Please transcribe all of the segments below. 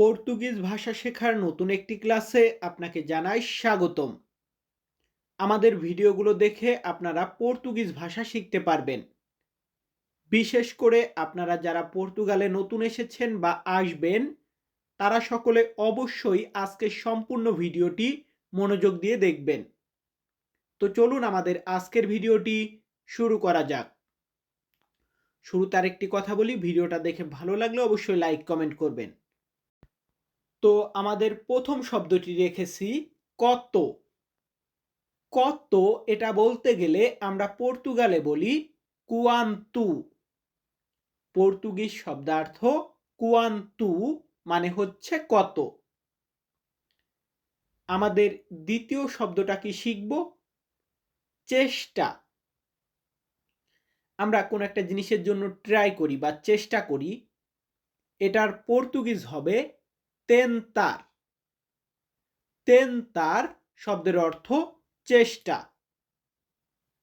Portuguese ভাষা শেখার নতুন একটি ক্লাসে আপনাকে জানাই স্বাগতম। আমাদের ভিডিওগুলো দেখে আপনারা পর্তুগিজ ভাষা শিখতে পারবেন। বিশেষ করে আপনারা যারা পর্তুগালে নতুন এসেছেন বা আসবেন, তারা সকলে অবশ্যই আজকের সম্পূর্ণ ভিডিওটি মনোযোগ দিয়ে দেখবেন। তো চলুন আমাদের আজকের ভিডিওটি শুরু করা যাক। শুরুতে আরেকটি কথা বলি, ভিডিওটা দেখে ভালো লাগলে অবশ্যই লাইক, কমেন্ট করবেন। তো আমাদের প্রথম শব্দটি রেখেছি কত। কত এটা বলতে গেলে আমরা পর্তুগালে বলি কুয়ান্তু। পর্তুগিজ শব্দার্থ কুয়ান্তু মানে হচ্ছে কত। আমাদের দ্বিতীয় শব্দটা কি শিখব? চেষ্টা। আমরা কোন একটা জিনিসের জন্য ট্রাই করি বা চেষ্টা করি। এটার পর্তুগিজ হবে তেন্তার তেন্তার শব্দের অর্থ চেষ্টা।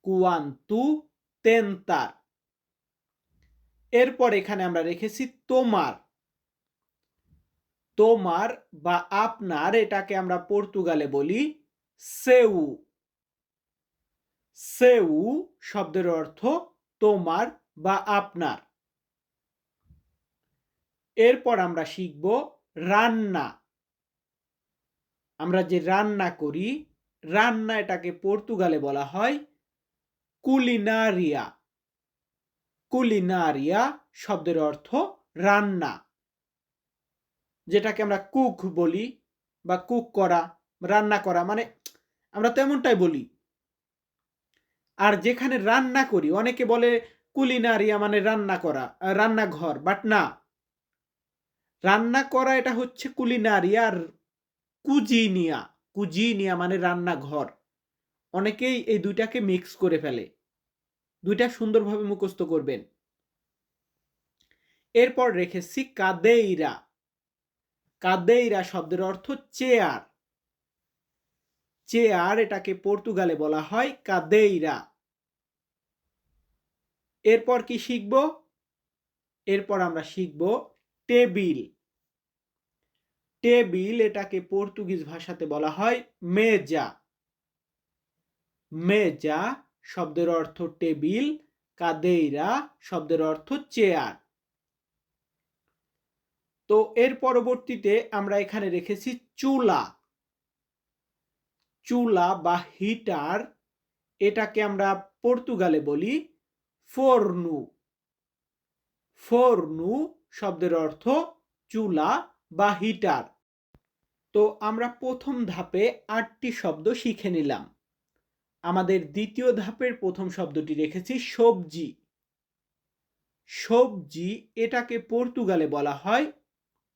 কুয়ান্তু তেন্তার এরপর এখানে আমরা রেখেছি তোমার। তোমার বা আপনার এটাকে আমরা পর্তুগালে বলি সেউ সেউ শব্দের অর্থ তোমার বা আপনার। এরপর আমরা শিখব রান্না। আমরা যে রান্না করি, রান্না এটাকে পর্তুগালে বলা হয় কুলিনারিয়া। কুলিনারিয়া শব্দের অর্থ রান্না, যেটাকে আমরা কুক বলি বা কুক করা, রান্না করা মানে আমরা তেমনটাই বলি। আর যেখানে রান্না করি, অনেকে বলে কুলিনারিয়া মানে রান্না করা, রান্নাঘর বাট না। রান্না করা এটা হচ্ছে কুলিনারিয়া আর কুজিনিয়া কুজিনিয়া মানে রান্নাঘর। অনেকেই এই দুইটাকে মিক্স করে ফেলে। দুইটা সুন্দরভাবে মুখস্থ করবেন। এরপর রেখেছি কাদেইরা। কাদেইরা শব্দের অর্থ চেয়ার। চেয়ার এটাকে পর্তুগালে বলা হয় কাদেইরা। এরপর কি শিখব? এরপর আমরা শিখব টেবিল। টেবিল এটাকে পর্তুগিজ ভাষাতে বলা হয় মেজা। মেজা শব্দের অর্থ টেবিল, কাদেইরা শব্দের অর্থ চেয়ার। তো এর পরবর্তীতে আমরা এখানে রেখেছি চুলা। চুলা বা হিটার, এটাকে আমরা পর্তুগালে বলি ফোরনু। ফোরনু শব্দের অর্থ চুলা বা হিটার। তো আমরা প্রথম ধাপে আটটি শব্দ শিখে নিলাম। আমাদের দ্বিতীয় ধাপের প্রথম শব্দটি রেখেছি সবজি। সবজি এটাকে পর্তুগালে বলা হয়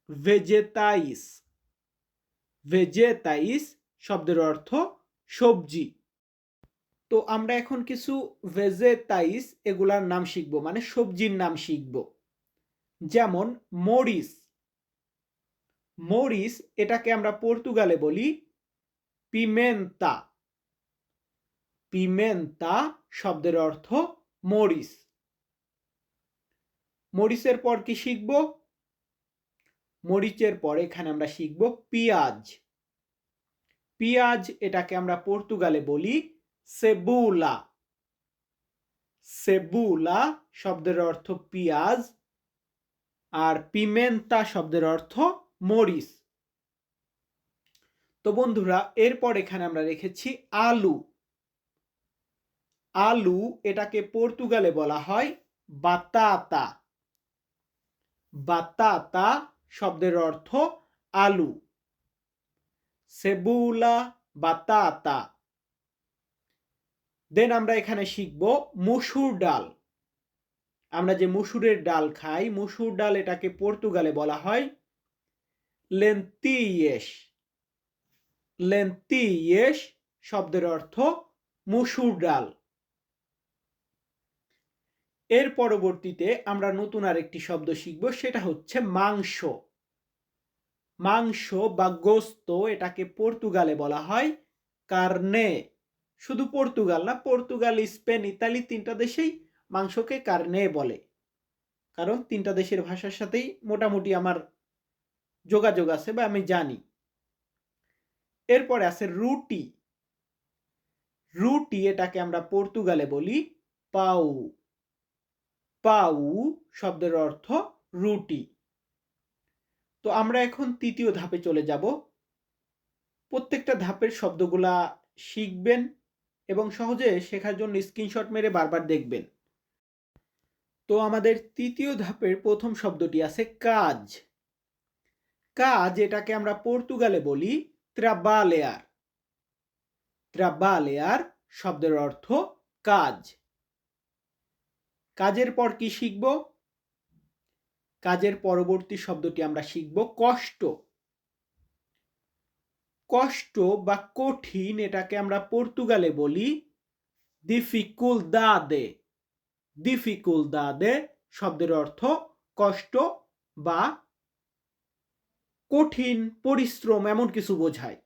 ভেজেতাইস ভেজেতাইস শব্দের অর্থ সবজি। তো আমরা এখন কিছু ভেজেতাইস এগুলার নাম শিখব মানে সবজির নাম শিখব। যেমন মরিস। মরিস এটাকে আমরা পর্তুগালে বলি পিমেন্তা। পিমেন্তা শব্দের অর্থ মরিস। মরিচের পর কি শিখব? মরিচের পর এখানে আমরা শিখব পিঁয়াজ। পিঁয়াজ এটাকে আমরা পর্তুগালে বলি সেবুলা। সেবুলা শব্দের অর্থ পিঁয়াজ। আর পিমেন্তা শব্দের অর্থ মরিচ। তো বন্ধুরা, এরপর এখানে আমরা রেখেছি আলু। আলু এটাকে পর্তুগালে বলা হয় বাতাতা। বাতাতা শব্দের অর্থ আলু। সেবুলা বাতাতা। দেন আমরা এখানে শিখব মসুর ডাল। আমরা যে মসুরের ডাল খাই, মসুর ডাল এটাকে পর্তুগালে বলা হয় লেন্তিয়েস লেন্তিয়েস শব্দের অর্থ মসুর ডাল। এর পরবর্তীতে আমরা নতুন আরেকটি শব্দ শিখব, সেটা হচ্ছে মাংস। মাংস বা গোস্ত এটাকে পর্তুগালে বলা হয় কার্নে। শুধু পর্তুগাল না, পর্তুগাল, স্পেন, ইতালি তিনটা দেশেই মাংসকে কার্নে বলে। কারণ তিনটা দেশের ভাষার সাথেই মোটামুটি আমার যোগাযোগ আছে বা আমি জানি। এরপরে আছে রুটি। রুটি এটাকে আমরা পর্তুগালে বলি পাউ। পাউ শব্দের অর্থ রুটি। তো আমরা এখন তৃতীয় ধাপে চলে যাব। প্রত্যেকটা ধাপের শব্দগুলা শিখবেন এবং সহজে শেখার জন্য স্ক্রিনশট মেরে বারবার দেখবেন। তো আমাদের তৃতীয় ধাপের প্রথম শব্দটি আছে কাজ। কাজ এটাকে আমরা পর্তুগালে বলি ত্রাবালেয়ার। ত্রাবালেয়ার শব্দের অর্থ কাজ। কাজের পর কি শিখব? কাজের পরবর্তী শব্দটি আমরা শিখব কষ্ট। কষ্ট বা কঠিন এটাকে আমরা পর্তুগালে বলি দিফিকুলদাদে দিফিকুলদাদে শব্দের অর্থ কষ্ট বা কঠিন পরিশ্রম এমন কিছু বোঝায়।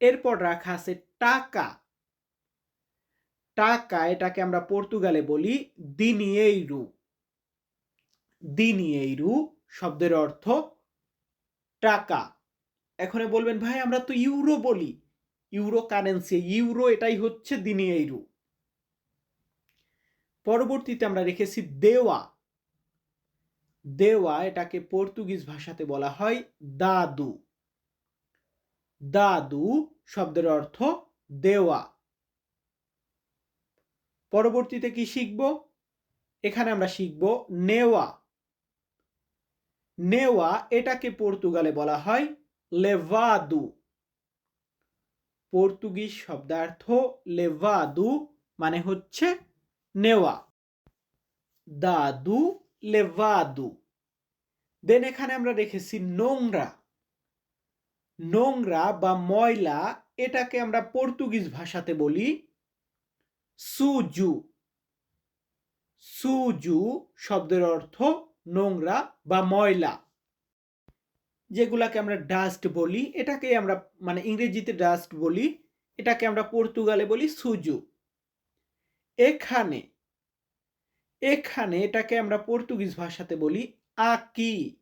এরপর রাখা আছে টাকা। টাকা এটাকে আমরা পর্তুগালে বলি দিনিয়েইরু দিনিয়েইরু শব্দের অর্থ টাকা। এখন বলবেন, ভাই, আমরা তো ইউরো বলি। ইউরো কারেন্সি, ইউরো এটাই হচ্ছে দিনিয়েইরু পরবর্তীতে আমরা রেখেছি দেওয়া। দেওয়া এটাকে পর্তুগিজ ভাষাতে বলা হয় দাদু। দাদু শব্দের অর্থ দেওয়া। পরবর্তীতে কি শিখব? এখানে আমরা শিখব নেওয়া। নেওয়া এটাকে পর্তুগালে বলা হয় লেভাদু। পর্তুগিজ শব্দার্থ লেভাদু মানে হচ্ছে নেওয়া। দাদু লেভাদু দেন এখানে আমরা রেখেছি নোংরা। নোংরা বা ময়লা, এটাকে আমরা পর্তুগিজ ভাষাতে বলি সুজু। সুজু শব্দের অর্থ নোংরা বা ময়লা। যেগুলাকে আমরা ডাস্ট বলি এটাকে আমরা মানে ইংরেজিতে ডাস্ট বলি, এটাকে আমরা পর্তুগালে বলি সুজু। এখানে এখানে এটাকে আমরা পর্তুগিজ ভাষাতে বলি আকি।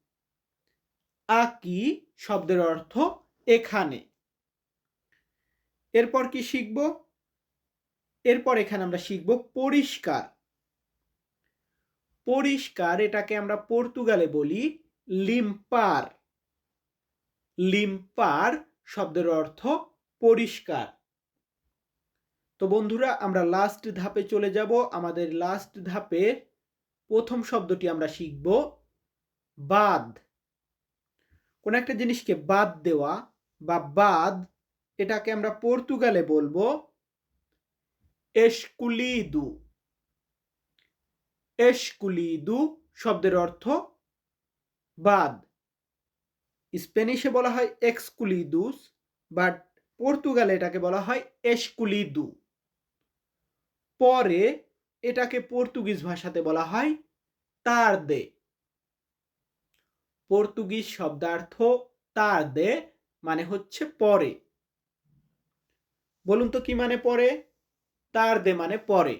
আকি শব্দের অর্থ এখানে। এরপর কি শিখব? এরপর এখানে আমরা শিখব পরিষ্কার। পরিষ্কার এটাকে আমরা পর্তুগালে বলি লিম্পার। লিম্পার শব্দের অর্থ পরিষ্কার। তো বন্ধুরা, আমরা লাস্ট ধাপে চলে যাব। আমাদের লাস্ট ধাপের প্রথম শব্দটি আমরা শিখব, বাদ। কোন একটা জিনিসকে বাদ দেওয়া বা বাদ, এটাকে আমরা পর্তুগালে বলব এসকুলিদু এসকুলিদু শব্দের অর্থ বাদ। স্পেনিশে বলা হয় এক্সকুলিদুস, বাট পর্তুগালে এটাকে বলা হয় এসকুলিদু পরে এটাকে পর্তুগিজ ভাষাতে বলা হয় তার দে। পর্তুগিজ শব্দার্থ তার দে মানে হচ্ছে পরে। বলুন তো কি মানে পরে? তার দে মানে পরে।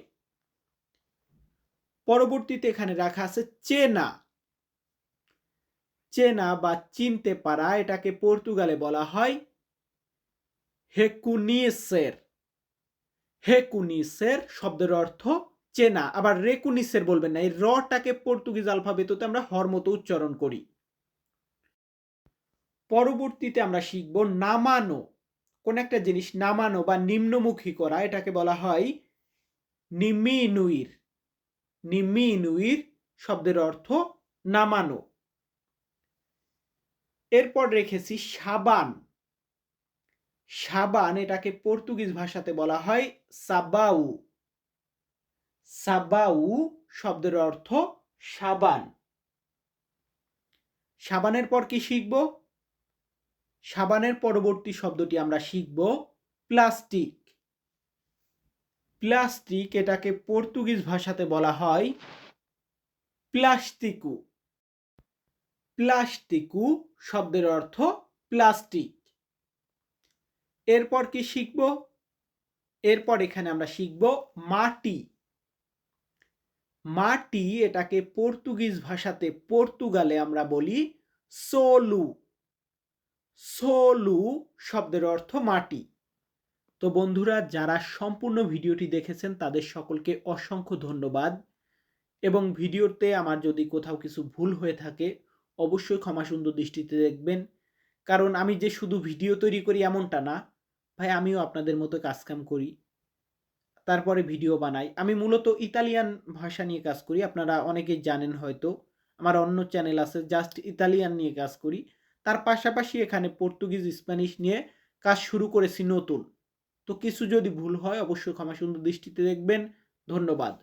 পরবর্তীতে এখানে রাখা আছে চেনা। চেনা বা চিনতে পারা এটাকে পর্তুগালে বলা হয় হেকুনিসের হেকুনিসের শব্দের অর্থ চেনা। আবার রেকুনিসের বলবেন না, এই রটাকে পর্তুগিজ আলফাবেততে আমরা হর মতো উচ্চারণ করি। পরবর্তীতে আমরা শিখব নামানো। কোন একটা জিনিস নামানো বা নিম্নমুখী করা, এটাকে বলা হয় নিমিনুইর। নিমিনুইর শব্দের অর্থ নামানো। এরপর রেখেছি সাবান। সাবান, এটাকে পর্তুগিজ ভাষাতে বলা হয় সাবাউ। সাবাউ শব্দের অর্থ সাবান। সাবানের পর কি শিখব? সাবানের পরবর্তী শব্দটি আমরা শিখব প্লাস্টিক। প্লাস্টিক এটাকে পর্তুগিজ ভাষাতে বলা হয় প্লাস্টিকু। প্লাস্টিকু শব্দের অর্থ প্লাস্টিক। এরপর কি শিখব? এরপর এখানে আমরা শিখব মাটি। মাটি এটাকে পর্তুগিজ ভাষাতে পর্তুগালে আমরা বলি সোলু। সোলু শব্দের অর্থ মাটি। তো বন্ধুরা, যারা সম্পূর্ণ ভিডিওটি দেখেছেন, তাদের সকলকে অসংখ্য ধন্যবাদ। এবং ভিডিওতে আমার যদি কোথাও কিছু ভুল হয়ে থাকে, অবশ্যই ক্ষমা সুন্দর দৃষ্টিতে দেখবেন। কারণ আমি যে শুধু ভিডিও তৈরি করি এমনটা না ভাই, আমিও আপনাদের মতো কাজকাম করি। তারপরে ভিডিও বানাই। আমি মূলত ইতালিয়ান ভাষা নিয়ে কাজ করি। আপনারা অনেকেই জানেন হয়তো। আমার অন্য চ্যানেল আছে, জাস্ট ইতালিয়ান নিয়ে কাজ করি। তার পাশাপাশি এখানে পর্তুগিজ, স্প্যানিশ নিয়ে কাজ শুরু করেছি নতুন। তো কিছু যদি ভুল হয়, অবশ্যই ক্ষমা সুন্দর দৃষ্টিতে দেখবেন। ধন্যবাদ।